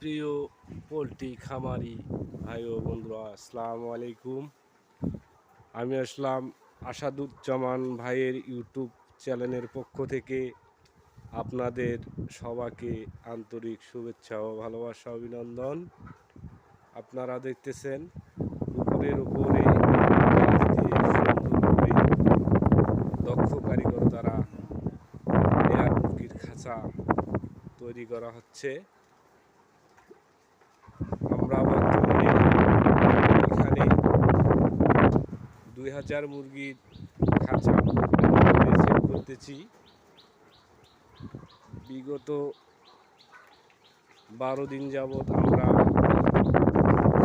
প্রিয় পোলট্রি খামারি ভাই ও বন্ধুরা, আসসালামু আলাইকুম। আমি আসলাম আসাদুজ্জামান ভাইয়ের ইউটিউব চ্যানেলের পক্ষ থেকে আপনাদের সবাইকে আন্তরিক শুভেচ্ছা ও ভালোবাসা, অভিনন্দন। আপনারা দেখতেছেন পুকুরের উপরে দক্ষ কারিগর দ্বারা খাঁচা তৈরি করা হচ্ছে আমরা বর্তমানে এখানে দুই হাজার মুরগির খাঁচা করতেছি। বিগত বারো দিন যাবৎ আমরা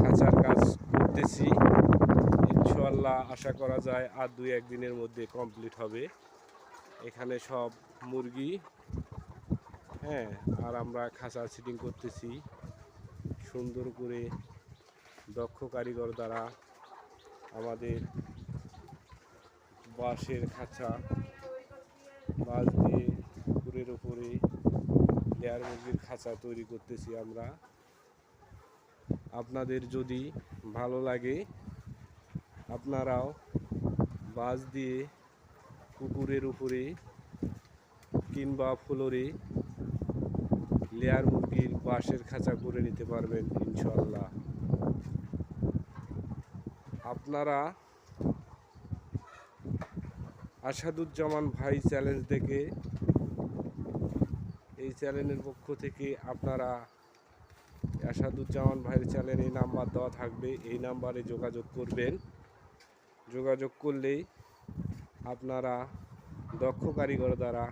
খাঁচার কাজ করতেছি। ইনশাল্লাহ আশা করা যায় আর দুই একদিনের মধ্যে কমপ্লিট হবে। এখানে সব মুরগি হ্যাঁ আর আমরা খাঁচা সিটিং করতেছি। সুন্দর করে দক্ষ কারিগর দ্বারা আমাদের বাঁশের খাঁচা, বাঁশ দিয়ে পুকুরের উপরে লেয়ার মুরগির খাঁচা তৈরি করতেছি আমরা। আপনাদের যদি ভালো লাগে, আপনারাও বাঁশ দিয়ে পুকুরের উপরে কিংবা ফ্লোরে লেয়ার মুরগির বাঁশের খাঁচা করে নিতে পারবেন ইনশাল্লাহ আপনারা আসাদুজ্জামান ভাই চ্যালেঞ্জ দেখে এই চ্যানেলের পক্ষ থেকে আপনারা আসাদুজ্জামান ভাইয়ের চ্যানেলে নাম্বার দেওয়া থাকবে। এই নাম্বারে যোগাযোগ করবেন। যোগাযোগ করলেই আপনারা দক্ষ কারিগর দ্বারা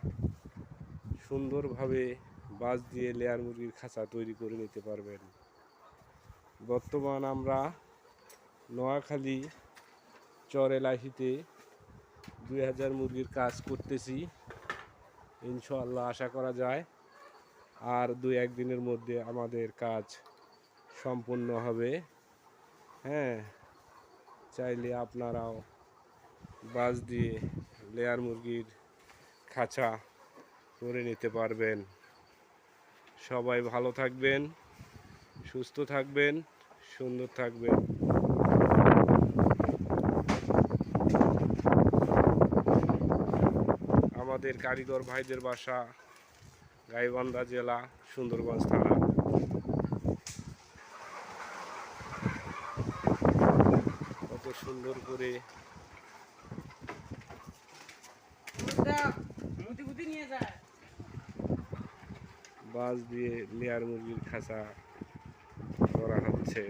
সুন্দরভাবে বাঁশ দিয়ে লেয়ার মুরগির খাঁচা তৈরি করে নিতে পারবেন। বর্তমান আমরা নোয়াখালী চরেলাহিতে দুই হাজার মুরগির কাজ করতেছি। ইনশাল্লাহ আশা করা যায়। আর দুই একদিনের মধ্যে আমাদের কাজ সম্পূর্ণ হবে। হ্যাঁ চাইলে আপনারাও বাস দিয়ে লেয়ার মুরগির খাঁচা করে নিতে পারবেন। সবাই ভালো থাকবেন, সুস্থ থাকবেন, সুন্দর থাকবেন। আমাদের কারিগর ভাইদের বাসা গাইবান্ধা জেলা সুন্দরগঞ্জ থানা। কত সুন্দর করে বাঁশ দিয়ে লেয়ার মুরগির খাঁচা করা হচ্ছে।